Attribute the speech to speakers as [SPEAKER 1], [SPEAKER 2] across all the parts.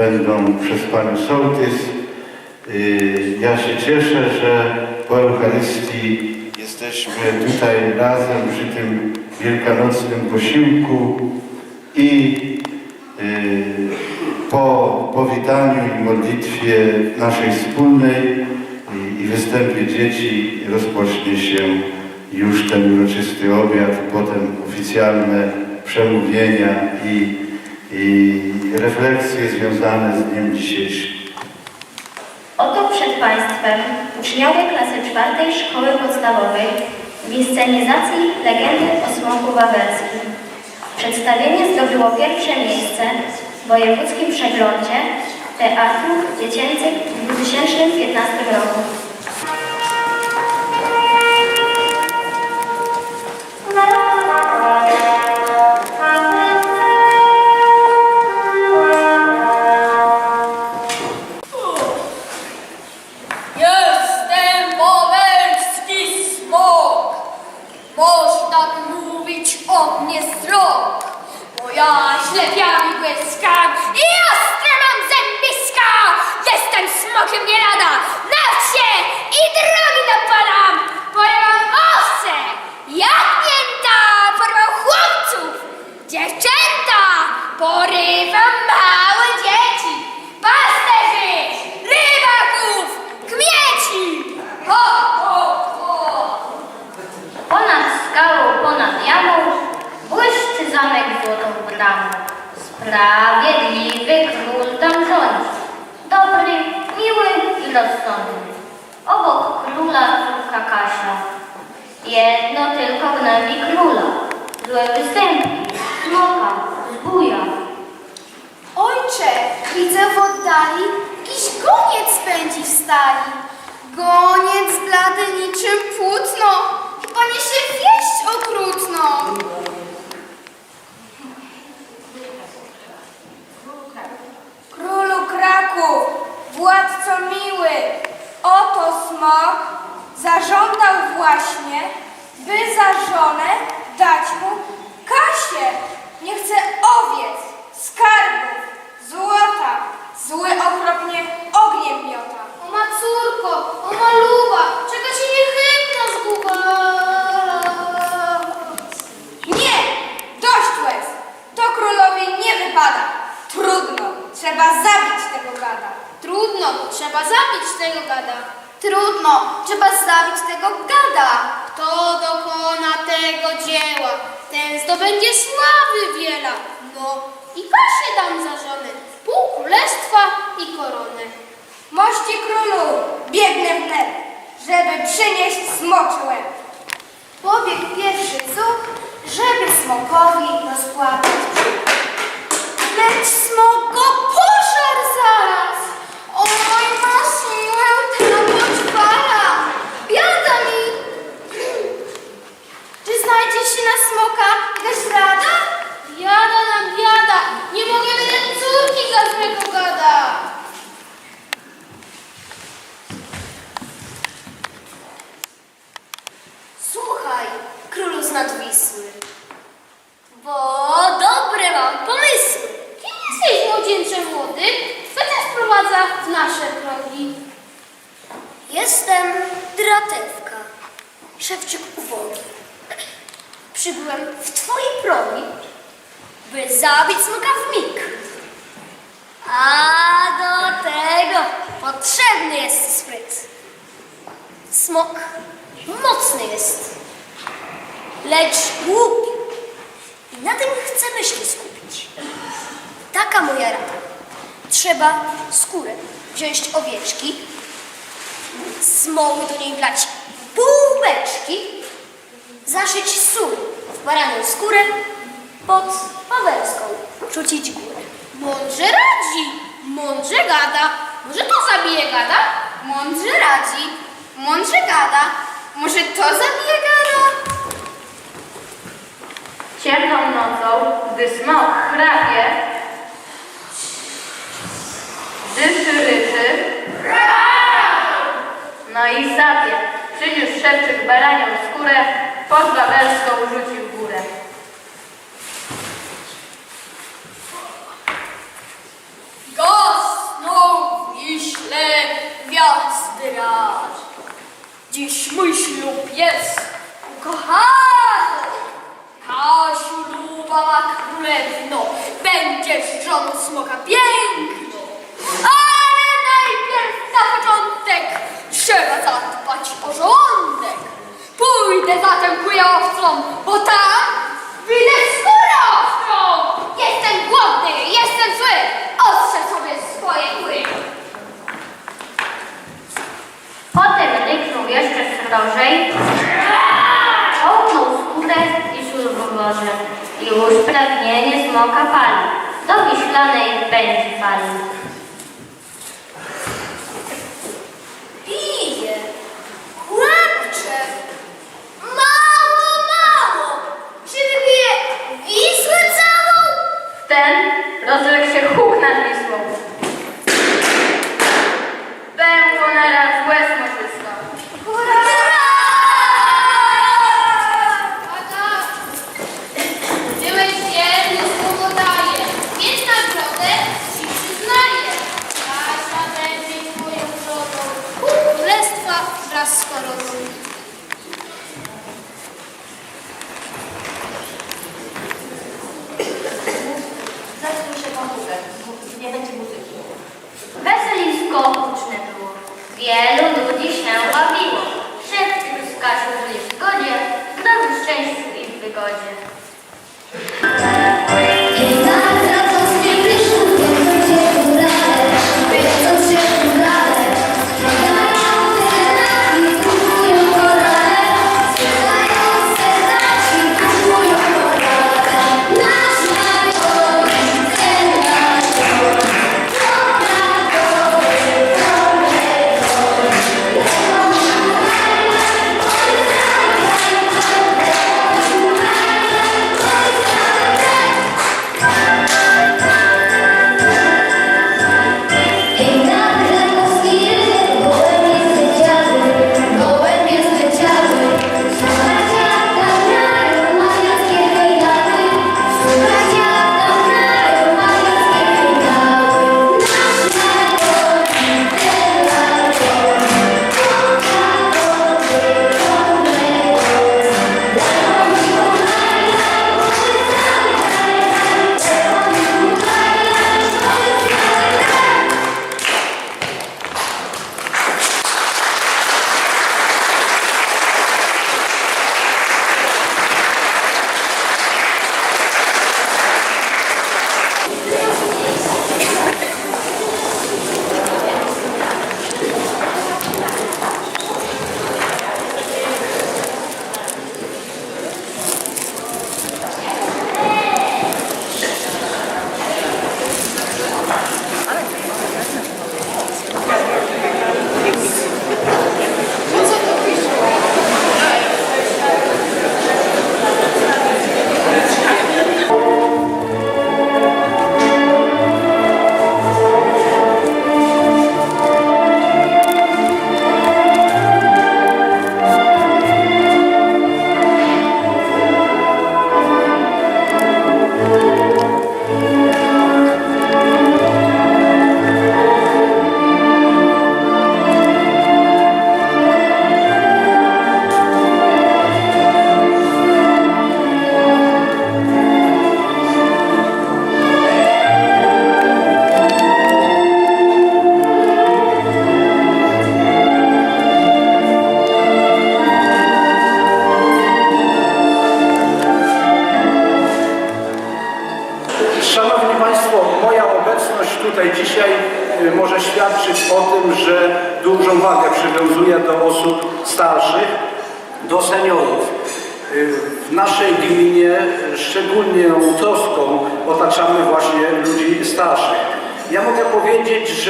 [SPEAKER 1] będą przez Panią Sołtys. Y, Ja się cieszę, że po Eucharystii jesteśmy tutaj razem przy tym wielkanocnym posiłku i y, po powitaniu i modlitwie naszej wspólnej i występie dzieci rozpocznie się już ten uroczysty obiad, potem oficjalne przemówienia i, i refleksje związane z dniem dzisiejszym.
[SPEAKER 2] Oto przed Państwem uczniowie klasy czwartej szkoły podstawowej w inscenizacji legendy o smoku wawelskim. Przedstawienie zdobyło pierwsze miejsce w wojewódzkim przeglądzie teatrów dziecięcych w 2015 roku.
[SPEAKER 3] Porywam małe dzieci. Pasterzy, rybaków, kmieci. Ho, ho, ho.
[SPEAKER 2] Ponad skałą, ponad jamą błyszczy zamek złotą bramą. Sprawiedliwy król tam rządzi. Dobry, miły i rozsądny. Obok króla córka Kasia. Jedno tylko gnębi króla. Złe występki, zbuja.
[SPEAKER 4] Widzę w oddali jakiś goniec pędzi w stali. Goniec blady niczym płótno i poniesie wieść okrutną.
[SPEAKER 3] Królu Kraków, władco miły, oto smok zażądał właśnie, by za żonę dać mu Kasię. Nie chce owiec, skarbów, złota, zły okropnie ogniem miota.
[SPEAKER 4] O ma córko, o maluba, czego ci nie chybno zguba?
[SPEAKER 3] Nie! Dość łez! To królowi nie wypada. Trudno, trzeba zabić tego gada.
[SPEAKER 4] Trudno, trzeba zabić tego gada. Trudno, trzeba zabić tego gada. Kto dokona tego dzieła, ten zdobędzie sławy wiela. No i Kasię dam za żonę, pół królestwa i koronę.
[SPEAKER 3] Mości królu, biegnę wnet, żeby przynieść smoczy łeb.
[SPEAKER 4] Pobiegł pierwszy zuch, żeby smokowi rozpłatać brzuch. Lecz smok go pożar zaraz. Oj, ma siłę ta poczwara. Biada mi. Czy znajdzie się na smoka jakaś rada? Biada nam biada. Nie mogę wydać córki za złego gada.
[SPEAKER 5] Słuchaj, królu z nadwisły, bo dobre mam pomysły.
[SPEAKER 4] Kim jesteś, młodzieńcze młody? Co cię sprowadza w nasze progi?
[SPEAKER 5] Jestem dratewka, szewczyk ubogi. Przybyłem w twojej progi, by zabić smoka w mig. A do tego potrzebny jest spryt. Smok mocny jest, lecz głupi. I na tym chcę myśli skupić. Taka moja rada. Trzeba skórę wziąć owieczki, smoły do niej wlać pół beczki, zaszyć sól w baranią skórę, pod pawelską rzucić górę.
[SPEAKER 4] Mądrze radzi, mądrze gada. Może to zabije gada? Mądrze radzi, mądrze gada. Może to zabije gada?
[SPEAKER 2] Ciemną nocą, gdy smok chrapie, dyszy ryczy, no i sapie. Przyniósł szewczyk baranią skórę, pod babelską rzucił górę. Gasną w Wiśle gwiazdy. Dziś mój ślub jest ukochany.
[SPEAKER 4] Kasiu, luba ma królewno, będziesz żoną smoka piękną. Ale najpierw na początek trzeba zadbać o porządek. Pójdę zatem kujawcą, bo tam widzę skórę ostrą. Jestem głodny, jestem zły, ostrzę sobie swoje kły.
[SPEAKER 5] Potem ryknął jeszcze srożej, już pragnienie smoka pali, do wiślanej pędzi fali.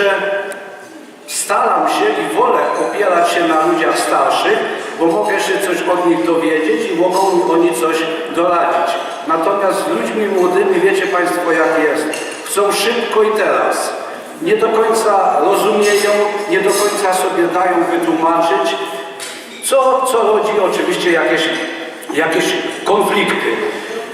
[SPEAKER 6] Że staram się i wolę opierać się na ludziach starszych, bo mogę się coś od nich dowiedzieć i mogą mi oni coś doradzić. Natomiast z ludźmi młodymi wiecie Państwo jak jest. Chcą szybko i teraz. Nie do końca rozumieją, nie do końca sobie dają wytłumaczyć, co, co rodzi oczywiście jakieś, jakieś konflikty.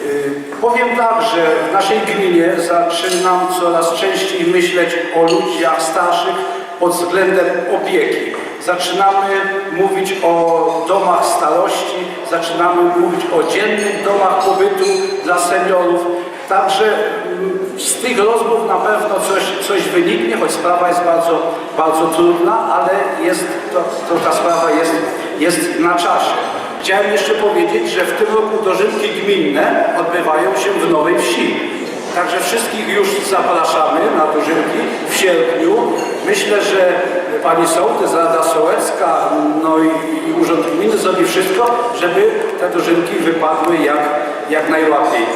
[SPEAKER 6] Yy, Powiem tak, że w naszej gminie zaczynam coraz częściej myśleć o ludziach starszych pod względem opieki. Zaczynamy mówić o domach starości, zaczynamy mówić o dziennych domach pobytu dla seniorów. Także mm, z tych rozmów na pewno coś, coś wyniknie, choć sprawa jest bardzo, bardzo trudna, ale jest, to, to ta sprawa jest, jest na czasie. Chciałem jeszcze powiedzieć, że w tym roku dożynki gminne odbywają się w Nowej Wsi. Także wszystkich już zapraszamy na dożynki w sierpniu. Myślę, że pani sołtys, Rada Sołecka, no i, i Urząd Gminy zrobi wszystko, żeby te dożynki wypadły jak, jak najłatwiej.